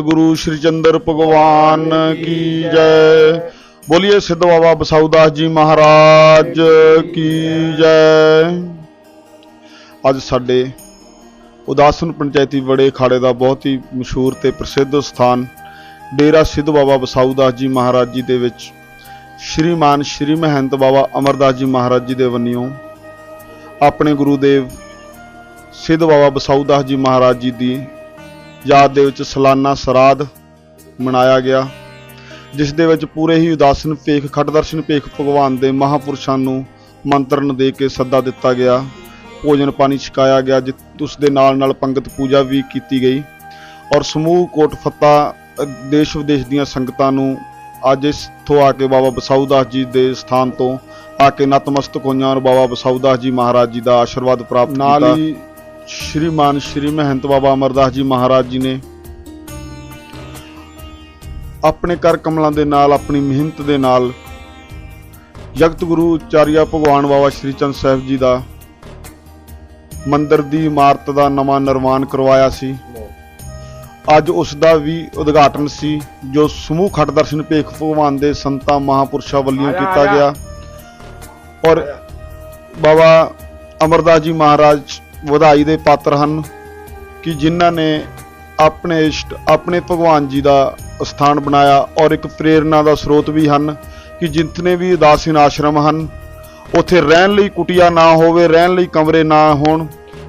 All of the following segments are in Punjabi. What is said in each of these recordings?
ਜਗਤ ਗੁਰੂ ਸ੍ਰੀ ਚੰਦਰ ਭਗਵਾਨ ਕੀ ਜੈ। ਬੋਲੀਏ ਸਿੱਧ ਬਾਬਾ ਬਸਾਊਦਾਸ ਜੀ ਮਹਾਰਾਜ ਕੀ ਜੈ। ਅੱਜ ਸਾਡੇ ਉਦਾਸਨ ਪੰਚਾਇਤੀ ਬੜੇ ਖਾੜੇ ਦਾ ਬਹੁਤ ਹੀ ਮਸ਼ਹੂਰ ਤੇ ਪ੍ਰਸਿੱਧ ਸਥਾਨ ਡੇਰਾ ਸਿੱਧ ਬਾਬਾ ਬਸਾਊਦਾਸ ਜੀ ਮਹਾਰਾਜ ਜੀ ਦੇ ਵਿੱਚ ਸ਼੍ਰੀਮਾਨ ਸ਼੍ਰੀ ਮਹੰਤ ਬਾਬਾ ਅਮਰਦਾਸ ਜੀ ਮਹਾਰਾਜ ਜੀ ਦੇ ਵੰਨਿਓ ਆਪਣੇ ਗੁਰੂ ਦੇਵ ਸਿੱਧ ਬਾਬਾ ਬਸਾਊਦਾਸ ਜੀ ਮਹਾਰਾਜ ਜੀ ਦੀ ਯਾਦ ਦੇ ਵਿੱਚ ਸਾਲਾਨਾ ਸਰਾਧ ਮਨਾਇਆ ਗਿਆ ਜਿਸ ਦੇ ਵਿੱਚ ਪੂਰੇ ਹੀ ਉਦਾਸਨ ਭੇਖ ਖੱਟ ਦਰਸ਼ਨ ਭੇਖ ਭਗਵਾਨ ਦੇ ਮਹਾਪੁਰਸ਼ਾਂ ਨੂੰ ਮੰਤਰਨ ਦੇ ਕੇ ਸੱਦਾ ਦਿੱਤਾ ਗਿਆ। ਭੋਜਨ ਪਾਣੀ ਛਕਾਇਆ ਗਿਆ ਉਸ ਦੇ ਨਾਲ ਨਾਲ ਪੰਗਤ ਪੂਜਾ ਵੀ ਕੀਤੀ ਗਈ ਔਰ ਸਮੂਹ ਕੋਟ ਫੱਤਾ ਦੇਸ਼ ਵਿਦੇਸ਼ ਦੀਆਂ ਸੰਗਤਾਂ ਨੂੰ ਅੱਜ ਇੱਥੋਂ ਆ ਕੇ ਬਾਬਾ ਬਸਾਊਦਾਸ ਜੀ ਦੇ ਸਥਾਨ ਤੋਂ ਆ ਕੇ ਨਤਮਸਤਕ ਹੋਈਆਂ ਔਰ ਬਾਬਾ ਬਸਾਊਦਾਸ ਜੀ ਮਹਾਰਾਜ ਜੀ ਦਾ ਆਸ਼ੀਰਵਾਦ ਪ੍ਰਾਪਤ ਕੀਤਾ। ਨਾਲ ਹੀ ਸ਼੍ਰੀਮਾਨ ਸ਼੍ਰੀ ਮਹੰਤ ਬਾਬਾ ਅਮਰਦਾਸ ਜੀ ਮਹਾਰਾਜ ਜੀ ਨੇ ਆਪਣੇ ਕਰ ਕਮਲਾਂ ਦੇ ਨਾਲ ਆਪਣੀ ਮਿਹਨਤ ਦੇ ਨਾਲ ਜਗਤ ਗੁਰੂ ਚਾਰਿਆ ਭਗਵਾਨ ਬਾਬਾ ਸ਼੍ਰੀ ਚੰਦ ਸਾਹਿਬ ਜੀ ਦਾ ਮੰਦਿਰ ਦੀ ਇਮਾਰਤ ਦਾ ਨਵਾਂ ਨਿਰਮਾਣ ਕਰਵਾਇਆ ਸੀ ਅੱਜ ਉਸ ਦਾ ਵੀ ਉਦਘਾਟਨ ਸੀ ਜੋ ਸਮੂਹ ਖੱਟ ਦਰਸ਼ਨ ਭੇਖ ਭਗਵਾਨ ਦੇ ਸੰਤਾਂ ਮਹਾਪੁਰਸ਼ਾਂ ਵੱਲੋਂ ਕੀਤਾ ਗਿਆ ਔਰ ਬਾਬਾ ਅਮਰਦਾਸ ਜੀ ਮਹਾਰਾਜ ਵਧਾਈ ਦੇ ਪਾਤਰ ਹਨ ਕਿ ਜਿਨ੍ਹਾਂ ਨੇ ਆਪਣੇ ਇਸ਼ਟ, ਆਪਣੇ ਭਗਵਾਨ ਜੀ ਦਾ ਸਥਾਨ ਬਣਾਇਆ ਔਰ ਇੱਕ ਪ੍ਰੇਰਣਾ ਦਾ ਸਰੋਤ ਵੀ ਹਨ ਕਿ ਜਿੰਨੇ ਵੀ ਉਦਾਸੀਨ ਆਸ਼ਰਮ ਹਨ, ਉੱਥੇ ਰਹਿਣ ਲਈ ਕੁਟੀਆ ਨਾ ਹੋਵੇ, ਰਹਿਣ ਲਈ ਕਮਰੇ ਨਾ ਹੋਣ,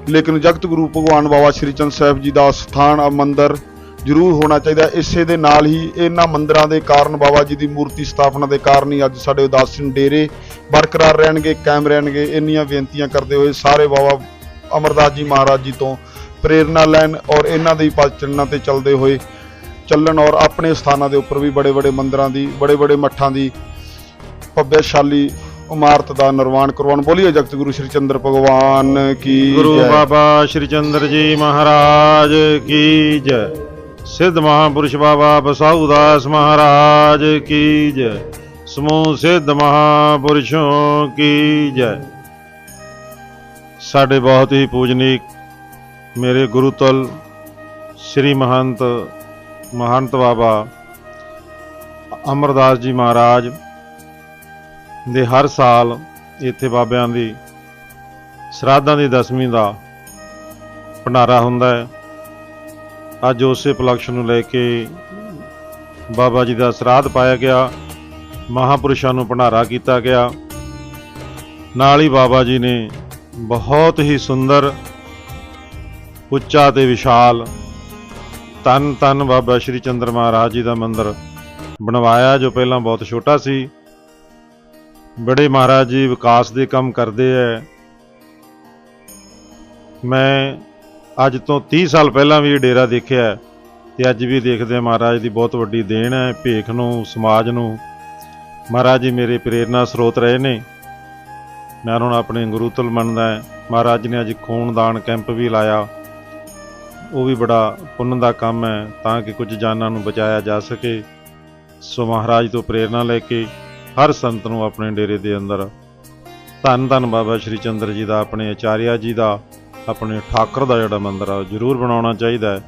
ਲੇਕਿਨ ਜਗਤ ਗੁਰੂ ਭਗਵਾਨ ਬਾਬਾ ਸ਼੍ਰੀ ਚੰਦ ਸਾਹਿਬ ਜੀ ਦਾ ਸਥਾਨ ਆ ਮੰਦਿਰ ਜ਼ਰੂਰ ਹੋਣਾ ਚਾਹੀਦਾ। ਇਸੇ ਦੇ ਨਾਲ ਹੀ ਇਹਨਾਂ ਮੰਦਰਾਂ ਦੇ ਕਾਰਨ ਬਾਬਾ ਜੀ ਦੀ ਮੂਰਤੀ ਸਥਾਪਨਾ ਦੇ ਕਾਰਨ ਹੀ ਅੱਜ ਸਾਡੇ ਉਦਾਸੀਨ ਡੇਰੇ ਬਰਕਰਾਰ ਰਹਿਣਗੇ, ਕਾਇਮ ਰਹਿਣਗੇ। ਇੰਨੀਆਂ ਬੇਨਤੀਆਂ ਕਰਦੇ ਹੋਏ ਸਾਰੇ ਬਾਬਾ ਅਮਰਦਾਸ ਜੀ ਮਹਾਰਾਜ ਜੀ ਤੋਂ ਪ੍ਰੇਰਣਾ ਲੈਣ ਔਰ ਇਹਨਾਂ ਦੇ ਹੀ ਪਦ ਚਰਨਾਂ ਤੇ ਚੱਲਦੇ ਹੋਏ ਚੱਲਣ ਔਰ ਆਪਣੇ ਸਥਾਨਾਂ ਦੇ ਉੱਪਰ ਵੀ ਬੜੇ ਬੜੇ ਮੰਦਰਾਂ ਦੀ, ਬੜੇ ਬੜੇ ਮੱਠਾਂ ਦੀ ਭੱਬਿਆਸ਼ਾਲੀ ਇਮਾਰਤ ਦਾ ਨਿਰਮਾਣ ਕਰਵਾਉਣ। ਬੋਲੀਏ ਜਗਤ ਗੁਰੂ ਸ੍ਰੀ ਚੰਦਰ ਭਗਵਾਨ ਕੀ ਗੁਰੂ ਬਾਬਾ ਸ਼੍ਰੀ ਚੰਦਰ ਜੀ ਮਹਾਰਾਜ ਕੀ ਜੈ। ਸਿੱਧ ਮਹਾਪੁਰਸ਼ ਬਾਬਾ ਬਸਾਊਦਾਸ ਮਹਾਰਾਜ ਕੀ ਜੈ। ਸਮੂਹ ਸਿੱਧ ਮਹਾਪੁਰਸ਼ੋਂ ਕੀ ਜੈ। ਸਾਡੇ ਬਹੁਤ ਹੀ ਪੂਜਨੀਕ ਮੇਰੇ ਗੁਰੂ ਤੁਲ ਸ੍ਰੀ ਮਹੰਤ ਮਹੰਤ ਬਾਬਾ ਅਮਰਦਾਸ ਜੀ ਮਹਾਰਾਜ ਦੇ ਹਰ ਸਾਲ ਇੱਥੇ ਬਾਬਿਆਂ ਦੀ, ਸ਼ਰਾਧਾਂ ਦੀ ਦਸਵੀਂ ਦਾ ਭੰਡਾਰਾ ਹੁੰਦਾ ਹੈ। ਅੱਜ ਉਸੇ ਉਪਲਕਸ਼ ਨੂੰ ਲੈ ਕੇ ਬਾਬਾ ਜੀ ਦਾ ਸ਼ਰਾਧ ਪਾਇਆ ਗਿਆ। ਮਹਾਪੁਰਸ਼ਾਂ ਨੂੰ ਭੰਡਾਰਾ ਕੀਤਾ ਗਿਆ। ਨਾਲ ਹੀ ਬਾਬਾ ਜੀ ਨੇ ਬਹੁਤ ਹੀ ਸੁੰਦਰ, ਉੱਚਾ ਤੇ ਵਿਸ਼ਾਲ ਤਨ ਤਨ ਬਾਬਾ ਸ਼੍ਰੀ ਚੰਦਰ ਮਹਾਰਾਜ ਜੀ ਦਾ ਮੰਦਿਰ ਬਣਵਾਇਆ, ਜੋ ਪਹਿਲਾਂ ਬਹੁਤ ਛੋਟਾ ਸੀ। ਬੜੇ ਮਹਾਰਾਜ ਜੀ ਵਿਕਾਸ ਦੇ ਕੰਮ ਕਰਦੇ ਐ। ਮੈਂ ਅੱਜ ਤੋਂ 30 ਸਾਲ ਪਹਿਲਾਂ ਵੀ ਇਹ ਡੇਰਾ ਦੇਖਿਆ ਹੈ ਤੇ ਅੱਜ ਵੀ ਦੇਖਦੇ ਹਾਂ ਮਹਾਰਾਜ ਦੀ ਬਹੁਤ ਵੱਡੀ ਦੇਣ ਹੈ ਭੇਖ ਨੂੰ, ਸਮਾਜ ਨੂੰ। ਮਹਾਰਾਜ ਜੀ ਮੇਰੇ ਪ੍ਰੇਰਨਾ ਸਰੋਤ ਰਹੇ ਨੇ। ਮੈਂ ਹੁਣ ਨੂੰ ਆਪਣੇ ਗੁਰੂ ਤੁਲ ਮੰਨਦਾ ਮਹਾਰਾਜ ਜੀ ਨੇ ਅੱਜ ਖੂਨਦਾਨ ਕੈਂਪ ਵੀ ਲਾਇਆ। ਉਹ ਵੀ ਬੜਾ ਪੁੰਨ ਦਾ ਕੰਮ ਹੈ, ਤਾਂ ਕਿ ਕੁਝ ਜਾਨਾਂ ਨੂੰ ਬਚਾਇਆ ਜਾ ਸਕੇ। ਸੋ ਮਹਾਰਾਜ ਤੋਂ ਪ੍ਰੇਰਨਾ ਲੈ ਕੇ ਹਰ ਸੰਤ ਨੂੰ ਆਪਣੇ ਡੇਰੇ ਦੇ ਅੰਦਰ। ਧੰਨ ਧੰਨ ਬਾਬਾ ਸ਼੍ਰੀ ਚੰਦਰ ਜੀ ਦਾ, ਆਪਣੇ ਆਚਾਰਿਆ ਜੀ ਦਾ, ਆਪਣੇ ਠਾਕਰ ਦਾ ਜਿਹੜਾ ਮੰਦਿਰ ਆ, ਉਹ ਜ਼ਰੂਰ ਬਣਾਉਣਾ ਚਾਹੀਦਾ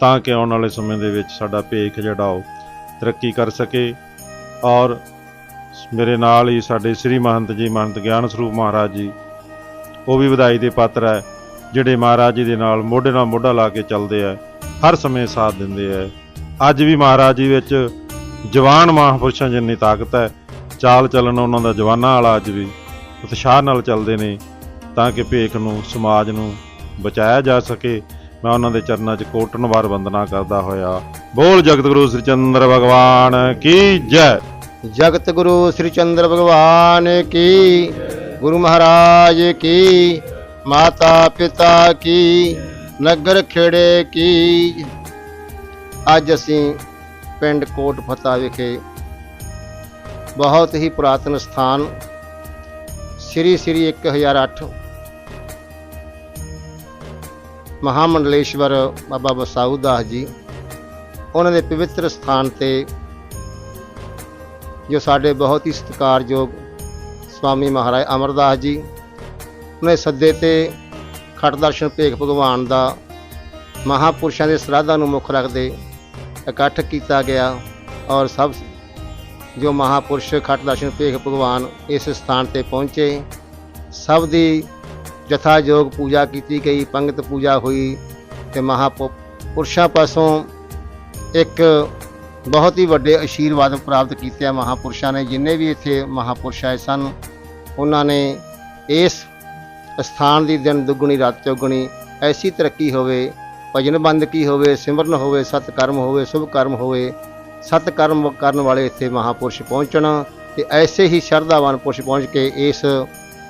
ਤਾਂ ਕਿ ਆਉਣ ਵਾਲੇ ਸਮੇਂ ਦੇ ਵਿੱਚ ਸਾਡਾ ਭੇਖ ਜਿਹੜਾ ਉਹ ਤਰੱਕੀ ਕਰ ਸਕੇ। ਔਰ ਮੇਰੇ ਨਾਲ ਹੀ ਸਾਡੇ ਸ੍ਰੀ ਮਹੰਤ ਜੀ, ਮਹੰਤ ਗਿਆਨ ਸਰੂਪ ਮਹਾਰਾਜ ਜੀ। ਉਹ ਵੀ ਵਧਾਈ ਦੇ ਪਾਤਰ ਹੈ, ਜਿਹੜੇ ਮਹਾਰਾਜ ਜੀ ਦੇ ਨਾਲ ਮੋਢੇ ਨਾਲ ਮੋਢਾ ਲਾ ਕੇ ਚੱਲਦੇ ਆ ਹਰ ਸਮੇਂ ਸਾਥ ਦਿੰਦੇ ਆ ਅੱਜ ਵੀ ਮਹਾਰਾਜ ਜੀ ਵਿੱਚ ਜਵਾਨ ਮਹਾਂਪੁਰਸ਼ਾਂ ਜਿੰਨੀ ਤਾਕਤ ਹੈ, ਚਾਲ ਚੱਲਣ ਉਹਨਾਂ ਦਾ ਜਵਾਨਾਂ ਵਾਲਾ ਅੱਜ ਵੀ ਉਤਸ਼ਾਹ ਨਾਲ ਚੱਲਦੇ ਨੇ, ਤਾਂ ਕਿ ਭੇਖ ਨੂੰ, ਸਮਾਜ ਨੂੰ ਬਚਾਇਆ ਜਾ ਸਕੇ। ਮੈਂ ਉਹਨਾਂ ਦੇ ਚਰਨਾਂ 'ਚ ਕੋਟਨ ਵਾਰ ਵੰਦਨਾ ਕਰਦਾ ਹੋਇਆ। ਬੋਲ ਜਗਤ ਗੁਰੂ ਸ੍ਰੀ ਚੰਦਰ ਭਗਵਾਨ ਕੀ ਜੈ! ਜਗਤ ਗੁਰੂ ਸ੍ਰੀ ਚੰਦਰ ਭਗਵਾਨ ਕੀ, ਗੁਰੂ ਮਹਾਰਾਜ ਕੀ, ਮਾਤਾ ਪਿਤਾ ਕੀ, ਨਗਰ ਖੇੜੇ ਕੀ। ਅੱਜ ਅਸੀਂ ਪਿੰਡ ਕੋਟ ਫਤਾ ਵਿਖੇ ਬਹੁਤ ਹੀ ਪੁਰਾਤਨ ਸਥਾਨ, ਸ੍ਰੀ ਸ੍ਰੀ 1008 ਮਹਾਮੰਡਲੇਸ਼ਵਰ ਬਾਬਾ ਬਸਾਊ ਦਾਸ ਜੀ, ਉਹਨਾਂ ਦੇ ਪਵਿੱਤਰ ਸਥਾਨ ਤੇ ਜੋ ਸਾਡੇ ਬਹੁਤ ਹੀ ਸਤਿਕਾਰਯੋਗ ਸਵਾਮੀ ਮਹਾਰਾਜ ਅਮਰਦਾਸ ਜੀ, ਉਹਨੇ ਸੱਦੇ ਤੇ ਖੱਟ ਦਰਸ਼ਨ ਭੇਖ ਭਗਵਾਨ ਦਾ ਮਹਾਪੁਰਸ਼ਾਂ ਦੇ ਸਰਾਧਾਂ ਨੂੰ ਮੁੱਖ ਰੱਖਦੇ ਇਕੱਠ ਕੀਤਾ ਗਿਆ ਔਰ ਸਭ ਜੋ ਮਹਾਪੁਰਸ਼ ਖੱਟ ਦਰਸ਼ਨ ਭੇਖ ਭਗਵਾਨ ਇਸ ਸਥਾਨ ਤੇ ਪਹੁੰਚੇ। ਸਭ ਦੀ ਜਥਾਯੋਗ ਪੂਜਾ ਕੀਤੀ ਗਈ, ਪੰਗਤ ਪੂਜਾ ਹੋਈ ਤੇ ਮਹਾਪੁਰਸ਼ਾਂ ਪਾਸੋਂ ਇੱਕ ਬਹੁਤ ਹੀ ਵੱਡੇ ਆਸ਼ੀਰਵਾਦ ਪ੍ਰਾਪਤ ਕੀਤੇ ਆ ਮਹਾਪੁਰਸ਼ਾਂ ਨੇ, ਜਿੰਨੇ ਵੀ ਇੱਥੇ ਮਹਾਪੁਰਸ਼ ਆਏ ਸਨ, ਉਹਨਾਂ ਨੇ ਇਸ ਸਥਾਨ ਦੀ ਦਿਨ ਦੁੱਗਣੀ, ਰਾਤ ਚੌਗਣੀ, ਐਸੀ ਤਰੱਕੀ ਹੋਵੇ, ਭਜਨ ਬੰਦਗੀ ਹੋਵੇ, ਸਿਮਰਨ ਹੋਵੇ ਸਤ ਕਰਮ ਹੋਵੇ, ਸ਼ੁਭ ਕਰਮ ਹੋਵੇ ਸਤ ਕਰਮ ਕਰਨ ਵਾਲੇ ਇੱਥੇ ਮਹਾਪੁਰਸ਼ ਪਹੁੰਚਣ ਤੇ ਐਸੇ ਹੀ ਸ਼ਰਧਾਵਾਨ ਪੁਰਸ਼ ਪਹੁੰਚ ਕੇ ਇਸ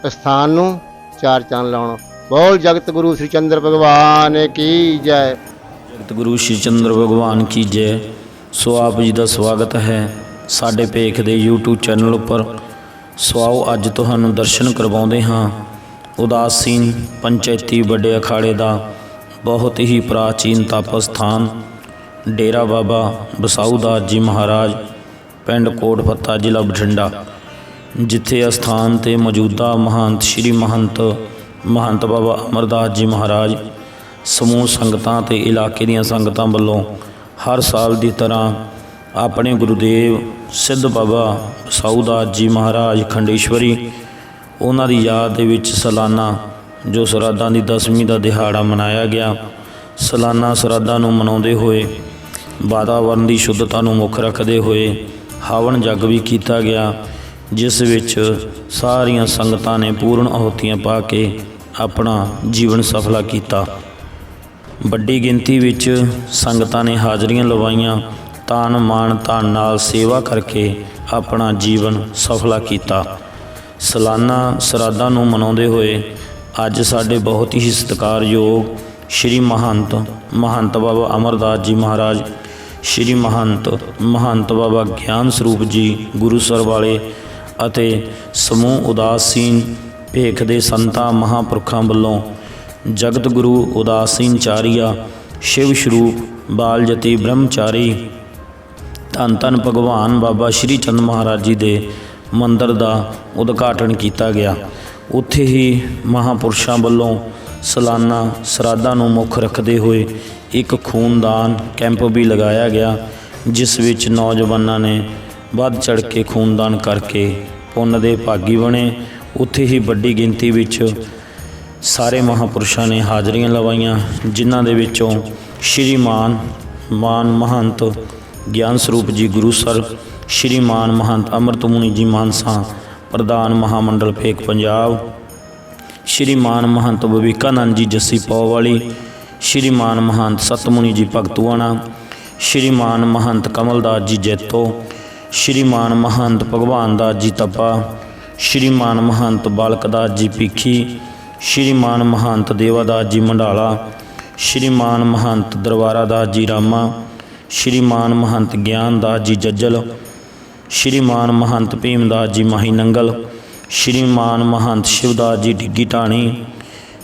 ਸਥਾਨ ਨੂੰ ਚਾਰ ਚੰਨ ਲਾਉਣ। ਬੋਲ ਜਗਤ ਗੁਰੂ ਸ੍ਰੀ ਚੰਦਰ ਭਗਵਾਨ ਕੀ ਜੈ। ਜਗਤ ਗੁਰੂ ਸ਼੍ਰੀ ਚੰਦਰ ਭਗਵਾਨ ਕੀ ਜੈ। ਸੋ ਆਪ ਜੀ ਦਾ ਸਵਾਗਤ ਹੈ ਸਾਡੇ ਭੇਖ ਦੇ YouTube ਚੈਨਲ ਉੱਪਰ। ਸੋ ਆਓ ਅੱਜ ਤੁਹਾਨੂੰ ਦਰਸ਼ਨ ਕਰਵਾਉਂਦੇ ਹਾਂ। ਉਦਾਸੀਨ ਪੰਚਾਇਤੀ ਵੱਡੇ ਅਖਾੜੇ ਦਾ ਬਹੁਤ ਹੀ ਪ੍ਰਾਚੀਨ ਤਪ ਸਥਾਨ ਡੇਰਾ ਬਾਬਾ ਬਸਾਊ ਦਾਸ ਜੀ ਮਹਾਰਾਜ, ਪਿੰਡ ਕੋਟਫੱਤਾ ਜ਼ਿਲ੍ਹਾ ਬਠਿੰਡਾ, ਜਿੱਥੇ ਅਸਥਾਨ ਤੇ ਮੌਜੂਦਾ ਮਹੰਤ, ਸ੍ਰੀ ਮਹੰਤ ਮਹੰਤ ਬਾਬਾ ਅਮਰਦਾਸ ਜੀ ਮਹਾਰਾਜ ਸਮੂਹ ਸੰਗਤਾਂ ਤੇ ਇਲਾਕੇ ਦੀਆਂ ਸੰਗਤਾਂ ਵੱਲੋਂ ਹਰ ਸਾਲ ਦੀ ਤਰ੍ਹਾਂ ਆਪਣੇ ਗੁਰੂਦੇਵ ਸਿੱਧ ਬਾਬਾ ਸਾਊਦਾਸ ਜੀ ਮਹਾਰਾਜ ਖੰਡੇਸ਼ਵਰੀ, ਉਹਨਾਂ ਦੀ ਯਾਦ ਦੇ ਵਿੱਚ ਸਾਲਾਨਾ ਜੋ ਸਰਾਧਾਂ ਦੀ ਦਸਵੀਂ ਦਾ ਦਿਹਾੜਾ ਮਨਾਇਆ ਗਿਆ, ਸਾਲਾਨਾ ਸਰਾਧਾਂ ਨੂੰ ਮਨਾਉਂਦੇ ਹੋਏ ਵਾਤਾਵਰਣ ਦੀ ਸ਼ੁੱਧਤਾ ਨੂੰ ਮੁੱਖ ਰੱਖਦੇ ਹੋਏ ਹਵਨ ਜਗ ਵੀ ਕੀਤਾ ਗਿਆ, ਜਿਸ ਵਿੱਚ ਸਾਰੀਆਂ ਸੰਗਤਾਂ ਨੇ ਪੂਰਨ ਆਹੁਤੀਆਂ ਪਾ ਕੇ ਆਪਣਾ ਜੀਵਨ ਸਫਲਾ ਕੀਤਾ। ਵੱਡੀ ਗਿਣਤੀ ਵਿੱਚ ਸੰਗਤਾਂ ਨੇ ਹਾਜ਼ਰੀਆਂ ਲਵਾਈਆਂ। ਤਾਨ ਮਾਨ ਧਨ ਨਾਲ ਸੇਵਾ ਕਰਕੇ ਆਪਣਾ ਜੀਵਨ ਸਫਲਾ ਕੀਤਾ। ਸਾਲਾਨਾ ਸਰਾਧਾਂ ਨੂੰ ਮਨਾਉਂਦੇ ਹੋਏ ਅੱਜ ਸਾਡੇ ਬਹੁਤ ਹੀ ਸਤਿਕਾਰਯੋਗ ਸ਼੍ਰੀ ਮਹੰਤ ਮਹੰਤ ਬਾਬਾ ਅਮਰਦਾਸ ਜੀ ਮਹਾਰਾਜ, ਸ਼੍ਰੀ ਮਹੰਤ ਮਹੰਤ ਬਾਬਾ ਗਿਆਨ ਸਰੂਪ ਜੀ ਗੁਰੂ ਸਰ ਵਾਲੇ ਅਤੇ ਸਮੂਹ ਉਦਾਸੀਨ ਭੇਖ ਦੇ ਸੰਤਾਂ ਮਹਾਂਪੁਰਖਾਂ ਵੱਲੋਂ ਜਗਤ ਗੁਰੂ ਉਦਾਸੀਨ ਚਾਰੀਆ, ਸ਼ਿਵ ਸਰੂਪ ਬਾਲਜਤੀ ਬ੍ਰਹਮਚਾਰੀ। ਧੰਨ ਧੰਨ ਭਗਵਾਨ ਬਾਬਾ ਸ਼੍ਰੀ ਚੰਦ ਮਹਾਰਾਜ ਜੀ ਦੇ ਮੰਦਰ ਦਾ ਉਦਘਾਟਨ ਕੀਤਾ ਗਿਆ। ਉੱਥੇ ਹੀ ਮਹਾਪੁਰਸ਼ਾਂ ਵੱਲੋਂ ਸਾਲਾਨਾ ਸਰਾਧਾਂ ਨੂੰ ਮੁੱਖ ਰੱਖਦੇ ਹੋਏ ਇੱਕ ਖੂਨਦਾਨ ਕੈਂਪ ਵੀ ਲਗਾਇਆ ਗਿਆ, ਜਿਸ ਵਿੱਚ ਨੌਜਵਾਨਾਂ ਨੇ ਵੱਧ ਚੜ ਕੇ ਖੂਨਦਾਨ ਕਰਕੇ ਪੁੰਨ ਦੇ ਭਾਗੀ ਬਣੇ। ਉੱਥੇ ਹੀ ਵੱਡੀ ਗਿਣਤੀ ਵਿੱਚ ਸਾਰੇ ਮਹਾਪੁਰਸ਼ਾਂ ਨੇ ਹਾਜ਼ਰੀਆਂ ਲਵਾਈਆਂ, ਜਿਨ੍ਹਾਂ ਦੇ ਵਿੱਚੋਂ ਸ਼੍ਰੀਮਾਨ ਮਾਨ ਮਹੰਤ ਗਿਆਨ ਸਰੂਪ ਜੀ ਗੁਰੂ ਸਰ, ਸ਼੍ਰੀਮਾਨ ਮਹੰਤ ਅੰਮ੍ਰਿਤ ਮੁਨੀ ਜੀ ਮਾਨਸਾ, ਪ੍ਰਧਾਨ ਮਹਾਮੰਡਲ ਫੇਕ ਪੰਜਾਬ, ਸ਼੍ਰੀਮਾਨ ਮਹੰਤ ਵਿਵੇਕਾਨੰਦ ਜੀ ਜੱਸੀ ਪੌ ਵਾਲੀ ਸ਼੍ਰੀਮਾਨ ਮਹੰਤ ਸਤਮੁਨੀ ਜੀ ਭਗਤੂਆਣਾ ਸ਼੍ਰੀਮਾਨ ਮਹੰਤ ਕਮਲਦਾਸ ਜੀ ਜੈਤੋ, ਸ਼੍ਰੀਮਾਨ ਮਹੰਤ ਭਗਵਾਨ ਦਾਸ ਜੀ ਤਪਾ, ਸ਼੍ਰੀਮਾਨ ਮਹੰਤ ਬਾਲਕਦਾਸ ਜੀ ਪੀਖੀ ਸ਼੍ਰੀਮਾਨ ਮਹੰਤ ਦੇਵਾਦਾਸ ਜੀ ਮੰਡਾਲਾ, ਸ਼੍ਰੀਮਾਨ ਮਹੰਤ ਦਰਬਾਰਾ ਦਾਸ ਜੀ ਰਾਮਾ, ਸ਼੍ਰੀਮਾਨ ਮਹੰਤ ਗਿਆਨ ਦਾਸ ਜੀ ਜੱਜਲ, ਸ਼੍ਰੀਮਾਨ ਮਹੰਤ ਭੀਮਦਾਸ ਜੀ ਮਾਹੀ ਨੰਗਲ, ਸ਼੍ਰੀਮਾਨ ਮਹੰਤ ਸ਼ਿਵਦਾਸ ਜੀ ਢਿੱਗੀ ਢਾਣੀ,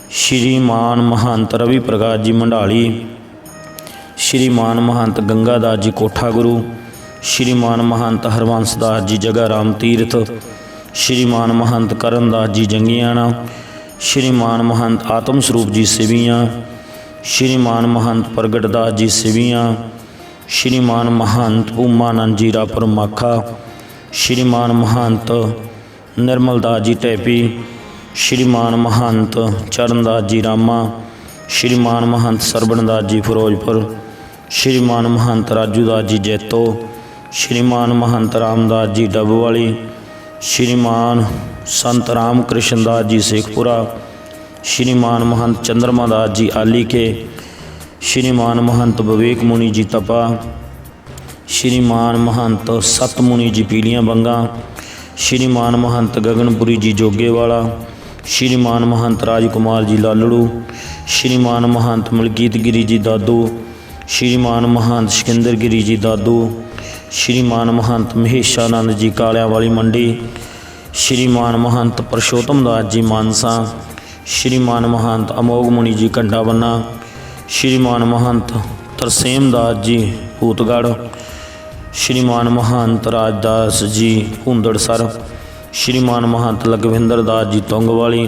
ਸ਼੍ਰੀਮਾਨ ਮਹੰਤ ਰਵੀ ਪ੍ਰਕਾਸ਼ ਜੀ ਮੰਡਾਲੀ, ਸ਼੍ਰੀਮਾਨ ਮਹੰਤ ਗੰਗਾਦਾਸ ਜੀ ਕੋਠਾ ਗੁਰੂ, ਸ਼੍ਰੀਮਾਨ ਮਹੰਤ ਹਰਵੰਸ ਦਾਸ ਜੀ ਜਗਾ ਰਾਮ ਤੀਰਥ, ਸ਼੍ਰੀਮਾਨ ਮਹੰਤ ਕਰਨਦਾਸ ਜੀ ਜੰਗੀਆਣਾ ਸ਼੍ਰੀਮਾਨ ਮਹੰਤ ਆਤਮ ਸਰੂਪ ਜੀ ਸਿਵੀਆਂ, ਸ਼੍ਰੀਮਾਨ ਮਹੰਤ ਪ੍ਰਗਟ ਦਾਸ ਜੀ ਸਿਵੀਆਂ, ਸ਼੍ਰੀਮਾਨ ਮਹੰਤ ਉਮਾਨੰਦ ਜੀ ਰਾਪੁਰ ਮਾਖਾ ਸ਼੍ਰੀਮਾਨ ਮਹੰਤ ਨਿਰਮਲ ਦਾਸ ਜੀ ਟੈਪੀ, ਸ਼੍ਰੀਮਾਨ ਮਹੰਤ ਚਰਨਦਾਸ ਜੀ ਰਾਮਾ, ਸ਼੍ਰੀਮਾਨ ਮਹੰਤ ਸਰਬਣਦਾਸ ਜੀ ਫਿਰੋਜ਼ਪੁਰ, ਸ਼੍ਰੀਮਾਨ ਮਹੰਤ ਰਾਜੂ ਦਾਸ ਜੀ ਜੈਤੋ, ਸ਼੍ਰੀਮਾਨ ਮਹੰਤ ਰਾਮਦਾਸ ਜੀ ਡੱਬਵਾਲੀ ਸ਼੍ਰੀਮਾਨ ਸੰਤ ਰਾਮ ਕ੍ਰਿਸ਼ਨ ਦਾਸ ਜੀ ਸੇਖਪੁਰਾ, ਸ਼੍ਰੀਮਾਨ ਮਹੰਤ ਚੰਦਰਮਾ ਦਾਸ ਜੀ ਆਲੀ ਕੇ ਸ਼੍ਰੀਮਾਨ ਮਹੰਤ ਵਿਵੇਕ ਮੁਨੀ ਜੀ ਤਪਾ, ਸ਼੍ਰੀਮਾਨ ਮਹੰਤ ਸਤਮੁਨੀ ਜੀ ਪੀਲੀਆਂ ਬੰਗਾ, ਸ਼੍ਰੀਮਾਨ ਮਹੰਤ ਗਗਨਪੁਰੀ ਜੀ ਜੋਗੇਵਾਲਾ, ਸ਼੍ਰੀਮਾਨ ਮਹੰਤ ਰਾਜਕੁਮਾਰ ਜੀ ਲਾਲੜੂ, ਸ਼੍ਰੀਮਾਨ ਮਹੰਤ ਮਲਕੀਤ ਗਿਰੀ ਜੀ ਦਾਦੂ, ਸ਼੍ਰੀਮਾਨ ਮਹੰਤ ਸਿਕੰਦਰ ਗਿਰੀ ਜੀ ਦਾਦੂ ਸ਼੍ਰੀਮਾਨ ਮਹੰਤ ਮਹੇਸ਼ਾਨੰਦ ਜੀ ਕਾਲਿਆਂ ਵਾਲੀ ਮੰਡੀ, ਸ਼੍ਰੀਮਾਨ ਮਹੰਤ ਪਰਸ਼ੋਤਮ ਦਾਸ ਜੀ ਮਾਨਸਾ, ਸ਼੍ਰੀਮਾਨ ਮਹੰਤ ਅਮੋਗ ਮੁਨੀ ਜੀ ਕੰਡਾਵੰਨਾ ਸ਼੍ਰੀਮਾਨ ਮਹੰਤ ਤਰਸੇਮ ਦਾਸ ਜੀ ਭੂਤਗੜ੍ਹ, ਸ਼੍ਰੀਮਾਨ ਮਹੰਤ ਰਾਜਦਾਸ ਜੀ ਹੁੰਦੜਸਰ ਸ਼੍ਰੀਮਾਨ ਮਹੰਤ ਲਖਵਿੰਦਰ ਦਾਸ ਜੀ ਤੁੰਗਵਾਲੀ,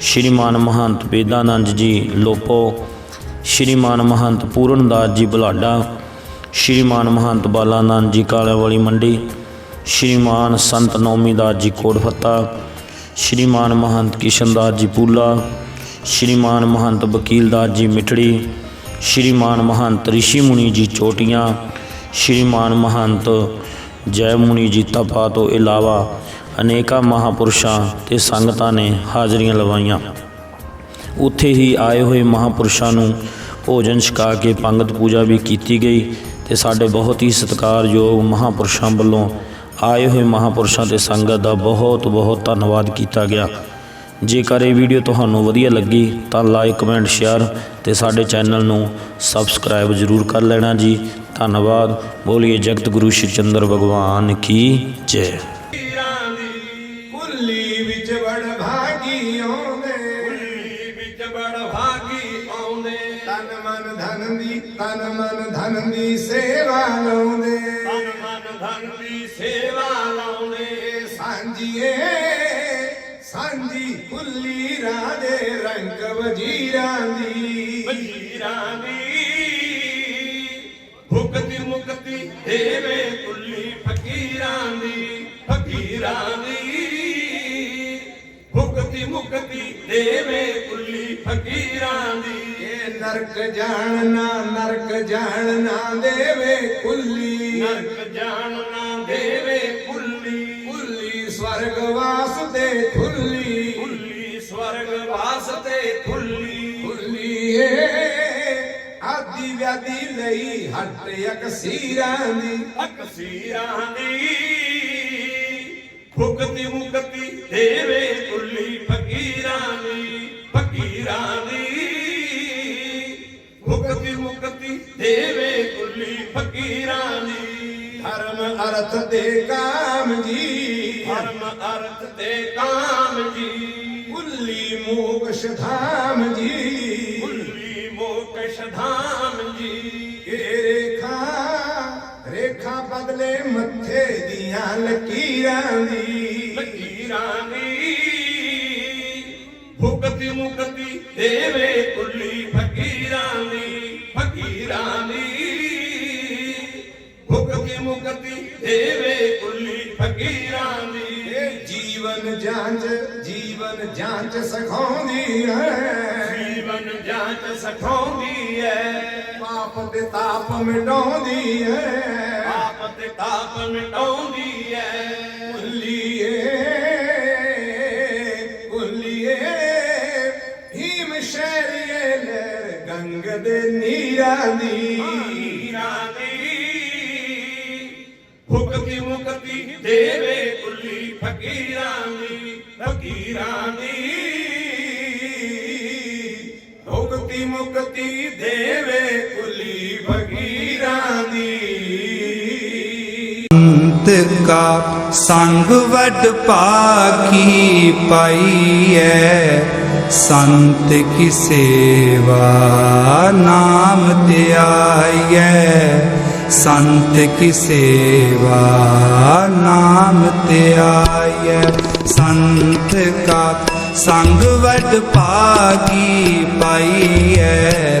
ਸ਼੍ਰੀਮਾਨ ਮਹੰਤ ਵੇਦਾਨੰਦ ਜੀ ਲੋਪੋ, ਸ਼੍ਰੀਮਾਨ ਮਹੰਤ ਪੂਰਨ ਦਾਸ ਜੀ ਬੁਲਾਡਾ ਸ਼੍ਰੀਮਾਨ ਮਹੰਤ ਬਾਲਾ ਨਾਨ ਜੀ ਕਾਲਿਆਂ ਵਾਲੀ ਮੰਡੀ, ਸ਼੍ਰੀਮਾਨ ਸੰਤ ਨੌਮੀ ਦਾਸ ਜੀ ਕੋਟ ਫੱਤਾ, ਸ਼੍ਰੀਮਾਨ ਮਹੰਤ ਕਿਸ਼ਨ ਦਾਸ ਜੀ ਪੂਲਾ, ਸ਼੍ਰੀਮਾਨ ਮਹੰਤ ਵਕੀਲ ਦਾਸ ਜੀ ਮਿਠੜੀ, ਸ਼੍ਰੀਮਾਨ ਮਹੰਤ ਰਿਸ਼ੀ ਮੁਨੀ ਜੀ ਚੋਟੀਆਂ, ਸ਼੍ਰੀਮਾਨ ਮਹੰਤ ਜੈ ਮੁਨੀ ਜੀ ਤਪਾ ਤੋਂ ਇਲਾਵਾ ਅਨੇਕਾਂ ਮਹਾਪੁਰਸ਼ਾਂ ਤੇ ਸੰਗਤਾਂ ਨੇ ਹਾਜ਼ਰੀਆਂ ਲਵਾਈਆਂ। ਉੱਥੇ ਹੀ ਆਏ ਹੋਏ ਮਹਾਪੁਰਸ਼ਾਂ ਨੂੰ ਭੋਜਨ ਛਕਾ ਕੇ ਪੰਗਤ ਪੂਜਾ ਵੀ ਕੀਤੀ ਗਈ। ਤੇ ਸਾਡੇ ਬਹੁਤ ਹੀ ਸਤਿਕਾਰਯੋਗ ਮਹਾਪੁਰਸ਼ਾਂ ਵੱਲੋਂ ਆਏ ਹੋਏ ਮਹਾਪੁਰਸ਼ਾਂ ਤੇ ਸੰਗਤ ਦਾ ਬਹੁਤ ਬਹੁਤ ਧੰਨਵਾਦ ਕੀਤਾ ਗਿਆ। ਜੇਕਰ ਇਹ ਵੀਡੀਓ ਤੁਹਾਨੂੰ ਵਧੀਆ ਲੱਗੀ ਤਾਂ ਲਾਈਕ, ਕਮੈਂਟ, ਸ਼ੇਅਰ ਤੇ ਸਾਡੇ ਚੈਨਲ ਨੂੰ ਸਬਸਕ੍ਰਾਈਬ ਜ਼ਰੂਰ ਕਰ ਲੈਣਾ ਜੀ। ਧੰਨਵਾਦ। ਬੋਲੀਏ ਜਗਤ ਗੁਰੂ ਸ਼੍ਰੀ ਚੰਦਰ ਭਗਵਾਨ ਕੀ ਜੈ। ਕੁੱਲੀ ਵਿੱਚ ਬੜ ਭਾਗੀ ਆਉਂਦੇ ਕੁੱਲੀ ਵਿੱਚ ਬੜ ਭਾਗੀ ਆਉਂਦੇ ਤਨ ਮਨ ਧਨ ਦੀ ਤਨ ਮਨ ਲਾਉਂਦੇ। ਤਨ ਮਨ ਧਨ ਦੀ ਸੇਵਾ ਲਾਉਂਦੇ। ਸਾਂਝੀਏ ਸਾਂਝੀ ਕੁੱਲੀ ਰਾਜੇ ਰੰਗ ਵਜੀਰਾਂ ਦੀ। ਵਜੀਰਾਂ ਦੀ। ਭੁਗਤੀ ਮੁਕਤੀ ਦੇਵੇ ਮੁਕਤੀ ਦੇਵੇ ਕੁੱਲੀ ਫਕੀਰਾਂ ਦੀ। ਇਹ ਨਰਕ ਜਾਣਨਾ ਨਰਕ ਜਾਣਨਾ ਦੇਵੇ ਕੁੱਲੀ। ਨਰਕ ਜਾਣਨਾ ਦੇਵੇ ਕੁੱਲੀ। ਕੁੱਲੀ ਸਵਰਗ ਵਾਸਤੇ ਖੁੱਲੀ। ਕੁੱਲੀ ਸਵਰਗ ਵਾਸਤੇ ਖੁੱਲੀ। ਖੁੱਲੀ ਏ ਆਦੀ ਵਿਆਦੀ ਲਈ ਹੱਟ ਅਕਸੀਰਾਂ ਦੀ। ਅਕਸੀਰਾਂ ਦੀ। ਭੁਗਤੀ ਮੁਕਤੀ ਦੇਵੇ ਕੁੱਲੀ ਫਕੀਰਾਂ ਦੀ ਫਕੀਰਾਂ ਦੀ ਭੁਗਤੀ ਮੁਕਤੀ ਦੇਵੇ ਕੁੱਲੀ ਫਕੀਰਾਂ ਦੀ ਧਰਮ ਅਰਥ ਦੇ ਕਾਮ ਜੀ। ਧਰਮ ਅਰਥ ਦੇ ਕਾਮ ਜੀ। ਕੁੱਲੀ ਮੋਕਸ਼ ਧਾਮ ਜੀ। ਕੁੱਲੀ ਮੋਕਸ਼ ਧਾਮ ਜੀ। ਇਹ ਰੇਖਾ ਰੇਖਾ ਬਦਲੇ ਮੱਥੇ ਦੀਆਂ ਲਕੀਰਾਂ ਦੀ ਲਕੀਰਾਂ ਦੀ ਭੁਗਤੀ ਮੁਕਤੀ ਦੇਵੇ ਕੁੱਲੀ ਫਕੀਰਾਂ ਦੀ ਫਕੀਰਾਂ ਦੀ ਭੁਗਤੀ ਮੁਕਤੀ ਦੇਵੇ ਕੁੱਲੀ ਫਕੀਰਾਂ ਦੀ ਜੀਵਨ ਜਾਂਚ ਜੀਵਨ ਜਾਂਚ ਸਿਖਾਉਂਦੀ ਹੈ ਜੀਵਨ ਜਾਂਚ ਸਿਖਾਉਂਦੀ ਹੈ ਪਾਪ ਤੇ ਤਾਪ ਮਿਟਾਉਂਦੀ ਹੈ ਤੇ ਤਾਪ ਮਿਟਾਉਂਦੀ ਹੈ ਕੁੱਲੀਏ ਕੁੱਲੀਏ ਹੀਮ ਸ਼ਹਿਰੀਏ ਲਹਿਰ ਗੰਗ ਦੇ ਨੀਰਾਂ ਦੀ। ਨੀਰਾਂ ਦੀ। ਭੁਗਤੀ ਮੁਕਤੀ ਦੇਵੇ ਕੁੱਲੀ ਫਕੀਰਾਂ ਦੀ ਫਕੀਰਾਂ ਦੀ। ਭੁਗਤੀ ਮੁਕਤੀ ਦੇਵੇ ਕੁੱਲੀ ਫਕੀਰਾਂ ਦੀ। ਸੰਤ ਕਾ ਸੰਗ ਵੱਡ ਭਾਗੀ ਪਾਈਐ। ਸੰਤ ਕੀ ਸੇਵਾ ਨਾਮ ਧਿਆਈਐ ਸੰਤ ਕੀ ਸੇਵਾ ਨਾਮ ਧਿਆਈਐ ਸੰਤ ਕਾ ਸੰਗ ਵੱਡ ਭਾਗੀ ਪਾਈਐ।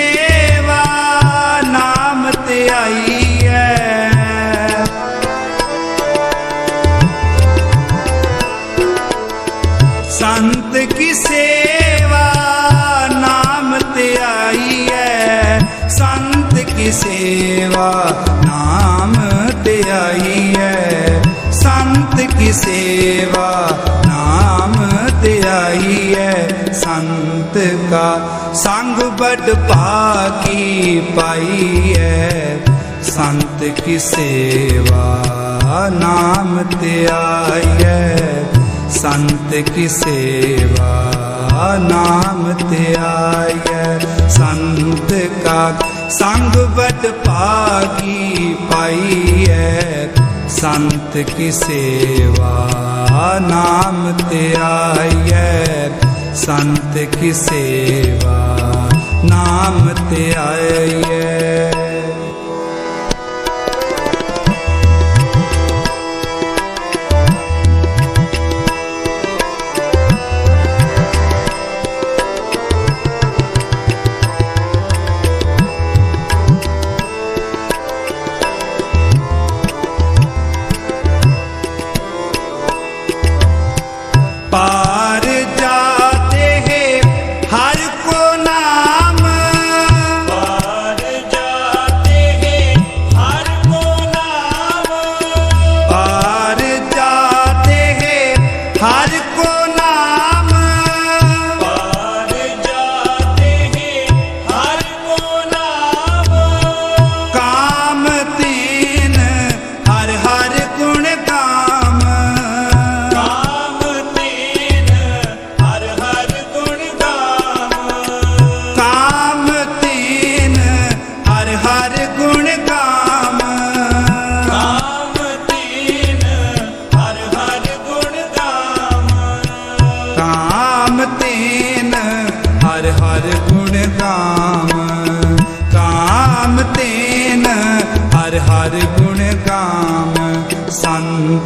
ਸੰਤ ਸੇਵਾ ਨਾਮ ਧਿਆਈਐ ਸੰਤ ਕੀ ਸੇਵਾ ਨਾਮ ਧਿਆਈਐ ਸੰਤ ਕਾ ਸੰਗ ਬੜ ਭਾਗੀ ਪਾਈਐ ਸੰਤ ਕੀ ਸੇਵਾ ਨਾਮ ਧਿਆਈਐ ਸੰਤ ਕੀ ਸੇਵਾ ਨਾਮ ਧਿਆਈਐ ਸੰਤ ਕਾ ਸੰਗ ਬਟ ਭਾਗੀ ਪਾਈਐ ਸੰਤ ਕੀ ਸੇਵਾ ਨਾਮ ਤੇ ਧਿਆਈਐ ਸੰਤ ਕੀ ਸੇਵਾ ਨਾਮ ਤੇ ਧਿਆਈਐ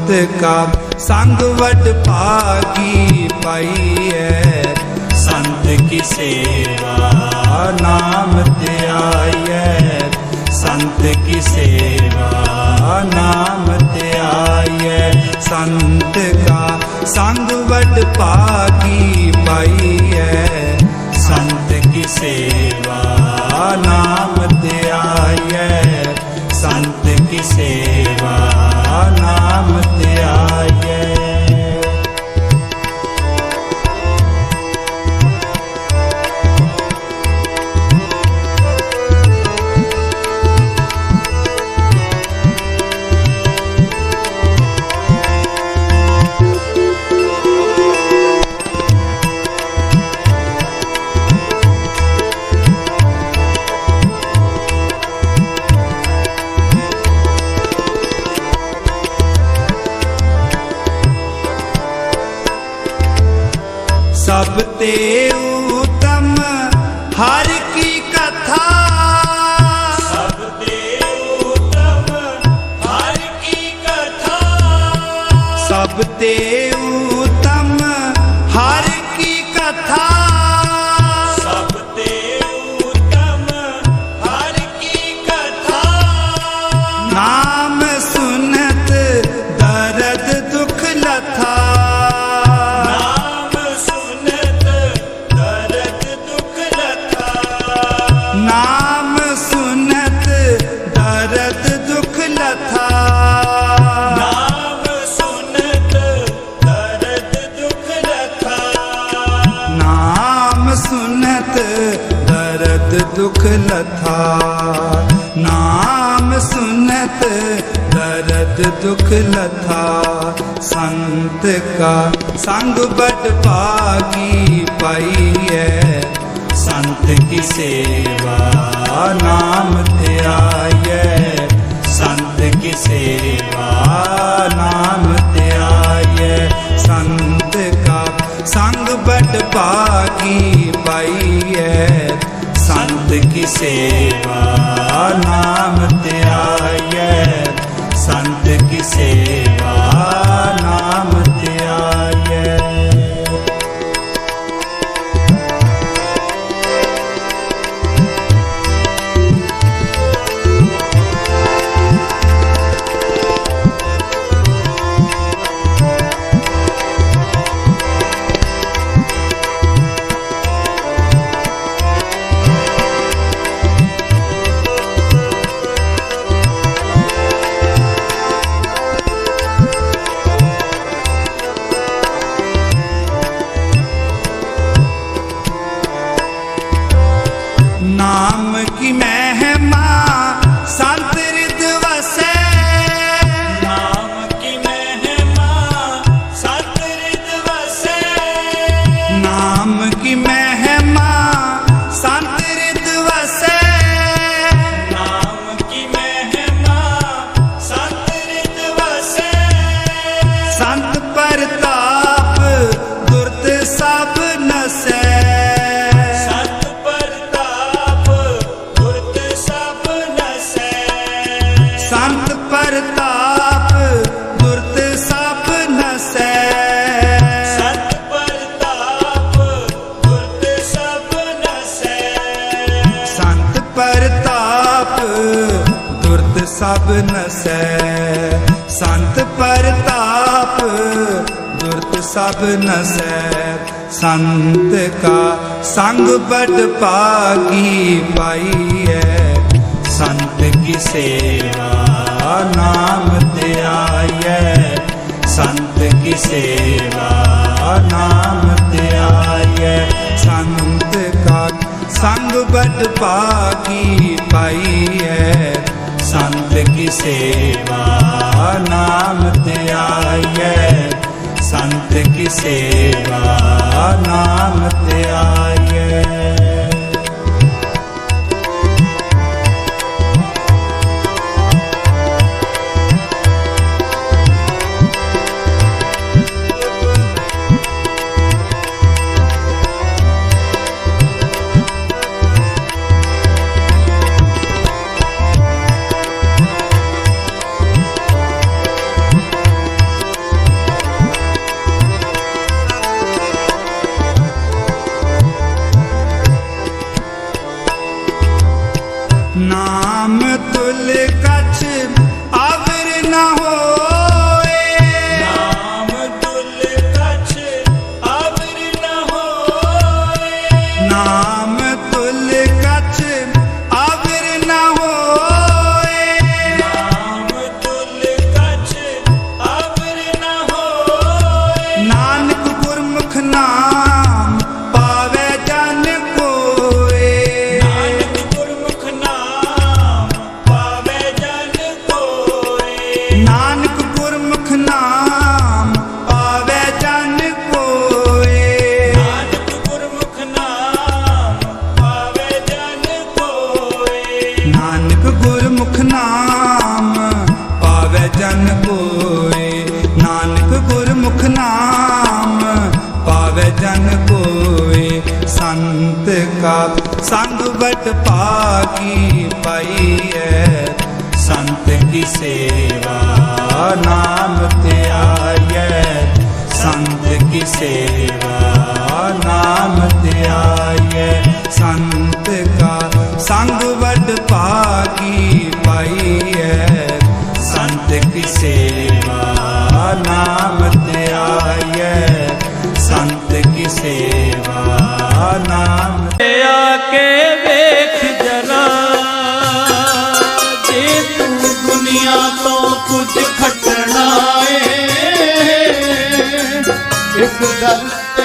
ਸੰਤ ਕਾ ਸੰਗ ਵਡ ਭਾਗੀ ਪਾਈਐ ਸੰਤ ਕੀ ਸੇਵਾ ਨਾਮ ਧਿਆਈਐ ਸੰਤ ਕੀ ਸੇਵਾ ਨਾਮ ਧਿਆਈਐ ਸੰਤ ਕਾ ਸੰਗ ਵਡ ਭਾਗੀ ਪਾਈਐ ਸੰਤ ਕੀ ਸੇਵਾ ਨਾਮ ਤੇ ਧਿਆਈਐ ਸੰਤ ਕੀ ਸੇਵਾ ਨਾਮ ਧਿਆਈਐ ਸੰਗ ਬਟ ਭਾਗੀ ਪਾਈਐ। ਸੰਤ ਕੀ ਸੇਵਾ ਨਾਮ ਧਿਆਈਐ ਸੰਤ ਕੀ ਸੇਵਾ ਨਾਮ ਧਿਆਈਐ ਸੰਤ ਕਾ ਸੰਗ ਬਟ ਭਾਗੀ ਪਾਈਐ। ਸੰਤ ਕੀ ਸੇਵਾ ਨਾਮ ਧਿਆਈਐ ਸੰਤ ਕੀ ਸੇਵਾ ਸਭ ਨਸੈ ਸੰਤ ਕਾ ਸੰਗ ਬੜ ਪਾਗੀ ਪਾਈ ਪਾਈਐ। ਸੰਤ ਕੀ ਸੇਵਾ ਨਾਮ ਧਿਆਈਐ ਸੰਤ ਕੀ ਸੇਵਾ ਨਾਮ ਧਿਆਈਐ ਸੰਤ ਕਾ ਸੰਗ ਬੜ ਭਾਗੀ ਪਾਈਐ। ਸੰਤ ਕੀ ਸੇਵਾ ਨਾਮ ਧਿਆਈਐ ਸੰਤ ਕੀ ਸੇਵਾ ਨਾਮ ਤੇ ਨਾਮ ਗੁਰਮੁਖ ਨਾਮ ਪਾਵੇ ਜਨ ਕੋਏ। ਨਾਨਕ ਗੁਰਮੁਖ ਨਾਮ ਪਾਵੇ ਜਨ ਕੋਏ। ਸੰਤ ਕਾ ਸੰਗ ਵਟ ਭਾਗੀ ਪਾਈਐ। ਸੰਤ ਕੀ ਸੇਵਾ ਨਾਮ ਧਿਆਈਐ ਸੰਤ ਕੀ ਸੇਵਾ ਨਾਮ ਧਿਆਈਐ ਸੰਤ ਕਾ ਸੰਗ ਵਡ ਭਾਗੀ ਪਾਈਐ ਸੰਤ ਕਿਸੇ ਸੇਵਾ ਨਾਮ ਧਿਆਈਐ ਸੰਤ ਕਿਸੇ ਸੇਵਾ ਨਾਮ ਆ ਕੇ ਵੇਖ ਜਰਾ। ਜੇ ਤੂੰ ਦੁਨੀਆ ਤੋਂ ਕੁਝ ਖੱਟਣਾ ਏ ਇਸ ਦਰ ਤੇ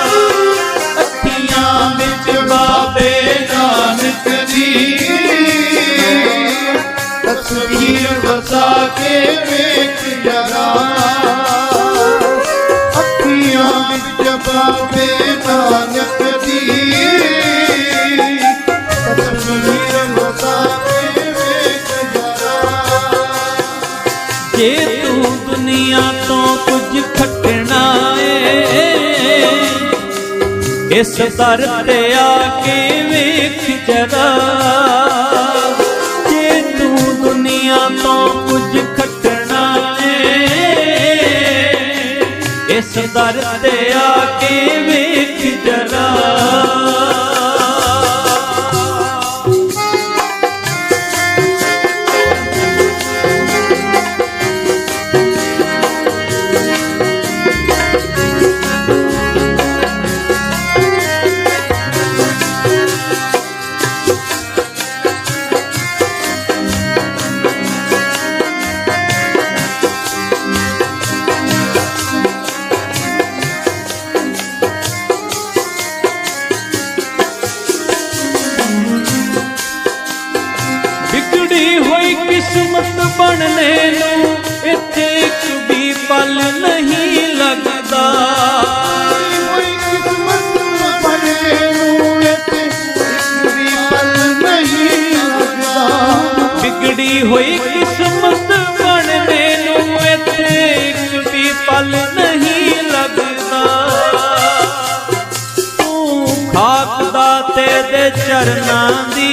ਕੇ ਵੇਖ ਜਰਾ ਅੱਖੀਆਂ ਵਿੱਚ ਬਾਬੇ ਨਾਨਕ ਦੀ ਤਸਵੀਰ ਵਸਾ ਕੇ ਵੇਖ ਜਰਾ ਜੇ ਤੂੰ ਦੁਨੀਆ ਤੋਂ ਕੁਝ ਖੱਟਣਾ ਏ ਇਸ ਦਰ ਤੇ ਆ ਕੇ ਵੇਖ ਜਰਾ। ਜੇ ਤੂੰ ਦੁਨੀਆ ਤੋਂ ਕੁਝ ਇਸ ਤੇ ਆ ਕੇ ਵੇਖ ਜਰਾ।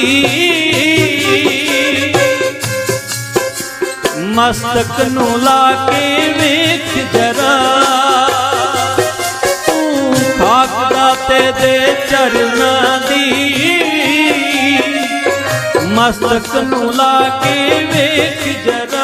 ਦੀ ਮਸਤਕ ਨੂੰ ਲਾ ਕੇ ਵੇਖ ਜਰਾ। ਤੂੰ ਖਾਕ ਦਾ ਤੇਰੇ ਚਰਨਾਂ ਦੀ। ਮਸਤਕ ਨੂੰ ਲਾ ਕੇ ਵੇਖ ਜਰਾ।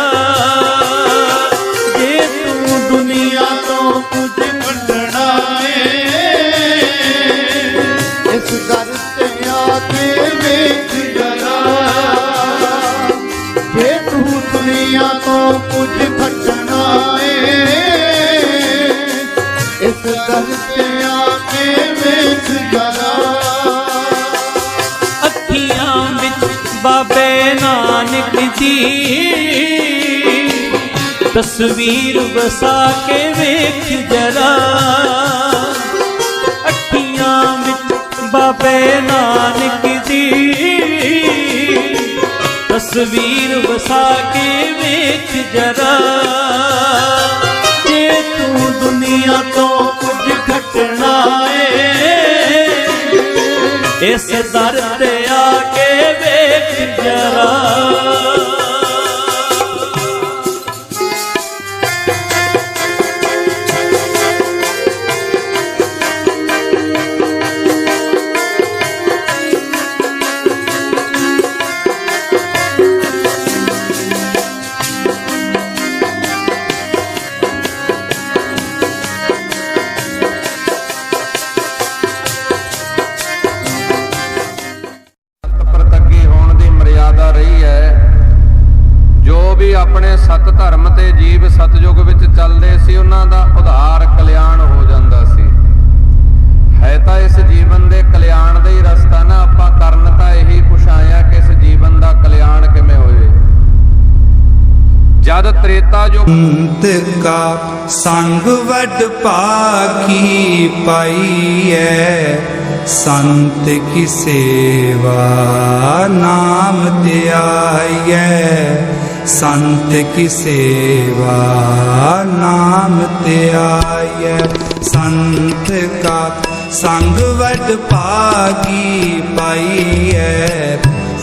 ਬਾਬੇ ਨਾਨਕ ਜੀ। ਤਸਵੀਰ ਵਸਾ ਕੇ ਵੇਖ ਜਰਾ। ਅੱਖੀਆਂ ਵਿੱਚ ਬਾਬੇ ਨਾਨਕ ਜੀ। ਤਸਵੀਰ ਵਸਾ ਕੇ ਵੇਖ ਜਰਾ। ਇਸ ਦਰ ਤੇ ਆ ਕੇ ਵੇਖ ਜਰਾ। ਜਦ ਤ੍ਰੇਤਾ ਜੋ ਅੰਤ ਕਾ ਸੰਗ ਵੱਡ ਭਾਗੀ ਪਾਈਐ, ਸੰਤ ਕੀ ਸੇਵਾ ਨਾਮ ਧਿਆਈਐ, ਸੰਤ ਕੀ ਸੇਵਾ ਨਾਮ ਧਿਆਈਐ, ਸੰਤ ਕਾ ਸੰਗ ਵੱਡ ਭਾਗੀ ਪਾਈਐ